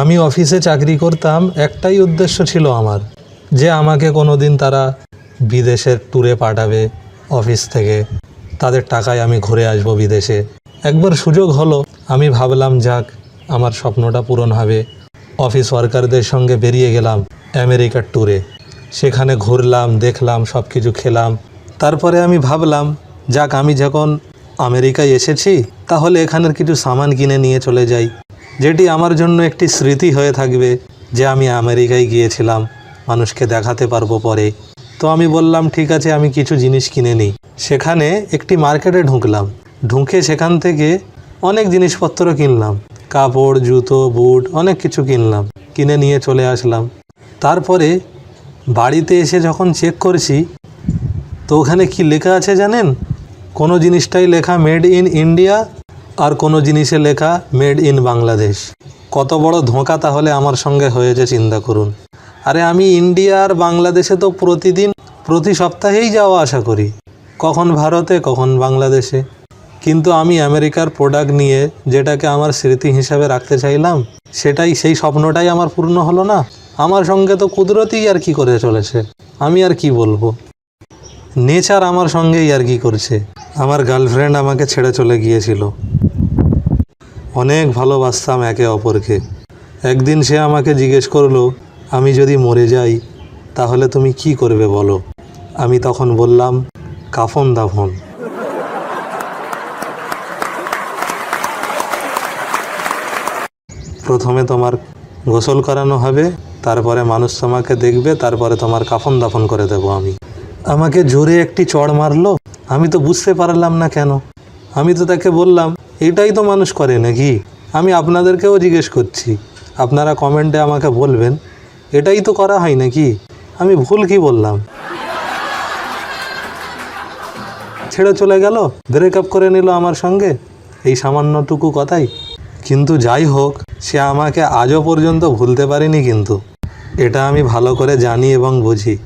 আমি অফিসে চাকরি করতাম, একটাই উদ্দেশ্য ছিল আমার, যে আমাকে কোনো দিন তারা বিদেশের ট্যুরে পাঠাবে অফিস থেকে। তাদের টাকায় আমি ঘুরে আসব বিদেশে। একবার সুযোগ হলো, আমি ভাবলাম, যাক, আমার স্বপ্নটা পূরণ হবে। অফিস ওয়ার্কারদের সঙ্গে বেরিয়ে গেলাম আমেরিকার ট্যুরে সেখানে ঘুরলাম, দেখলাম সব কিছু খেলাম। তারপরে আমি ভাবলাম, যাক, আমি যখন আমেরিকায় এসেছি, তাহলে এখানের কিছু সামান কিনে নিয়ে চলে যাই। যেটি আমার জন্য একটি স্মৃতি হয়ে থাকবে যে আমি আমেরিকায় গিয়েছিলাম, মানুষকে দেখাতে পারব পরে। তো আমি বললাম, ঠিক আছে, আমি কিছু জিনিস কিনে নিই। সেখানে একটি মার্কেটে ঢুকলাম। ঢুকে সেখান থেকে অনেক জিনিসপত্র কিনলাম। কাপড়, জুতো, বুট, অনেক কিছু কিনলাম। কিনে নিয়ে চলে আসলাম। তারপরে বাড়িতে এসে যখন চেক করছি, তো ওখানে কি লেখা আছে জানেন? কোনো জিনিসটাই লেখা মেড ইন ইন্ডিয়া আর কোনো জিনিসে লেখা মেড ইন বাংলাদেশ। কত বড় ধোঁকা তাহলে আমার সঙ্গে হয়েছে চিন্তা করুন। আরে আমি ইন্ডিয়া আর বাংলাদেশে তো প্রতিদিন, প্রতি সপ্তাহেই যাওয়া আশা করি। কখন ভারতে, কখন বাংলাদেশে। কিন্তু আমি আমেরিকার প্রোডাক্ট নিয়ে যেটাকে আমার স্মৃতি হিসাবে রাখতে চাইলাম, সেটাই, সেই স্বপ্নটাই আমার পূর্ণ হলো না। আমার সঙ্গে তো কুদরতই আর কি করে চলেছে? আমি আর কি বলব? নেচার আমার সঙ্গেই আর কি করছে। আমার গার্লফ্রেন্ড আমাকে ছেড়ে চলে গিয়েছিল। অনেক ভালোবাসতাম একে অপরকে। একদিন সে আমাকে জিজ্ঞেস করল, আমি যদি মরে যাই, তাহলে তুমি কি করবে বলো? আমি তখন বললাম, কাফন দাফন। প্রথমে তোমার গোসল করানো হবে, তারপরে মানুষ তোমাকে দেখবে, তারপরে তোমার কাফন দাফন করে দেবো আমি। আমাকে জোরে একটি চড় মারলো, আমি তো বুঝতে পারলাম না কেন। আমি তো তাকে বললাম এটাই তো মানুষ করে নাকি? আমি আপনাদেরকেও জিজ্ঞেস করছি। আপনারা কমেন্টে আমাকে বলবেন, এটাই তো করা হয় নাকি? আমি ভুল কি বললাম? ছেড়ে চলে গেল? ব্রেকআপ করে নিল আমার সঙ্গে? এই সামান্যটুকু কথাই? কিন্তু যাই হোক, সে আমাকে আজও পর্যন্ত ভুলতে পারেনি কিন্তু। এটা আমি ভালো করে জানি এবং বুঝি।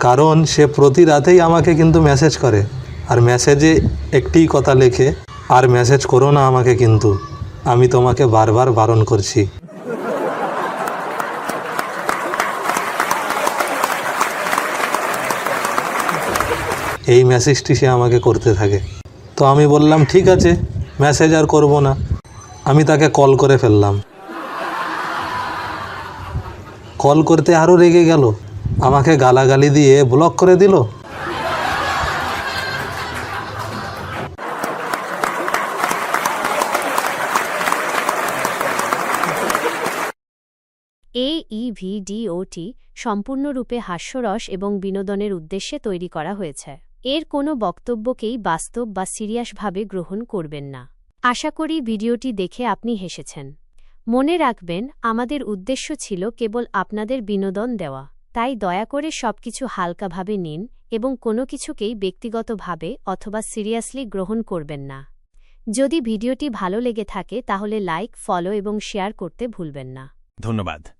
কারণ সে প্রতি রাতেই আমাকে কিন্তু মেসেজ করে। আর মেসেজে একটিই কথা লেখে আর মেসেজ করো না আমাকে কিন্তু। আমি তোমাকে বারবার বারণ করছি। এই মেসেজটি সে আমাকে করতে থাকে। তো আমি বললাম, ঠিক আছে মেসেজ আর করব না। আমি তাকে কল করে ফেললাম। কল করতে আরও রেগে গেল। আমাকে গালাগালি দিয়ে ব্লক করে দিল। এই ইভিডিওটি সম্পূর্ণরূপে হাস্যরস এবং বিনোদনের উদ্দেশ্যে তৈরি করা হয়েছে। এর কোনো বক্তব্যকেই বাস্তব বা সিরিয়াসভাবে গ্রহণ করবেন না। আশা করি ভিডিওটি দেখে আপনি হেসেছেন। মনে রাখবেন, আমাদের উদ্দেশ্য ছিল কেবল আপনাদের বিনোদন দেওয়া। তাই দয়া করে সবকিছু হালকাভাবে নিন এবং কোনো কিছুকেই ব্যক্তিগতভাবে অথবা সিরিয়াসলি গ্রহণ করবেন না। যদি ভিডিওটি ভালো লেগে থাকে তাহলে লাইক, ফলো এবং শেয়ার করতে ভুলবেন না। ধন্যবাদ।